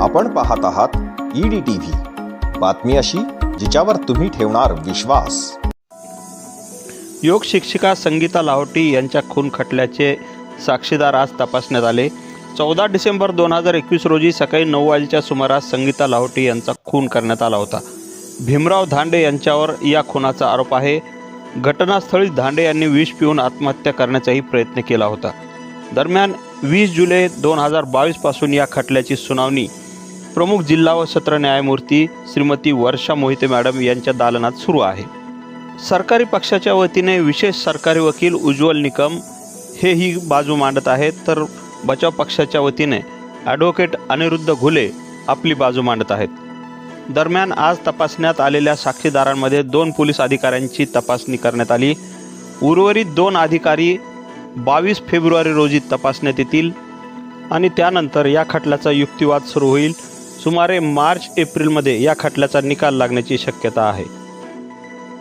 आपण पाहत आहात ईडी टीव्ही. बातमी अशी जिच्यावर तुम्ही ठेवणार विश्वास. योग शिक्षिका संगीता लाहोटी यांच्या खून खटल्याचे साक्षीदार आज तपासण्यात आले. चौदा डिसेंबर दोन हजार एकवीस रोजी सकाळी नऊ वाजेच्या सुमारास संगीता लाहोटी यांचा खून करण्यात आला होता. भीमराव धांडे यांच्यावर या खुनाचा आरोप आहे. घटनास्थळी धांडे यांनी विष पिऊन आत्महत्या करण्याचाही प्रयत्न केला होता. दरम्यान वीस जुलै दोन हजार बावीसपासून या खटल्याची सुनावणी प्रमुख जिल्हा व सत्र न्यायमूर्ती श्रीमती वर्षा मोहिते मॅडम यांच्या दालनात सुरू आहे. सरकारी पक्षाच्या वतीने विशेष सरकारी वकील उज्ज्वल निकम हे ही बाजू मांडत आहेत. तर बचाव पक्षाच्या वतीने ॲडव्होकेट अनिरुद्ध घुले आपली बाजू मांडत आहेत. दरम्यान आज तपासण्यात आलेल्या साक्षीदारांमध्ये दोन पोलीस अधिकाऱ्यांची तपासणी करण्यात आली. उर्वरित दोन अधिकारी बावीस फेब्रुवारी रोजी तपासण्यात येतील आणि त्यानंतर या खटल्याचा युक्तिवाद सुरू होईल. सुमारे मार्च एप्रिलमध्ये या खटल्याचा निकाल लागण्याची शक्यता आहे.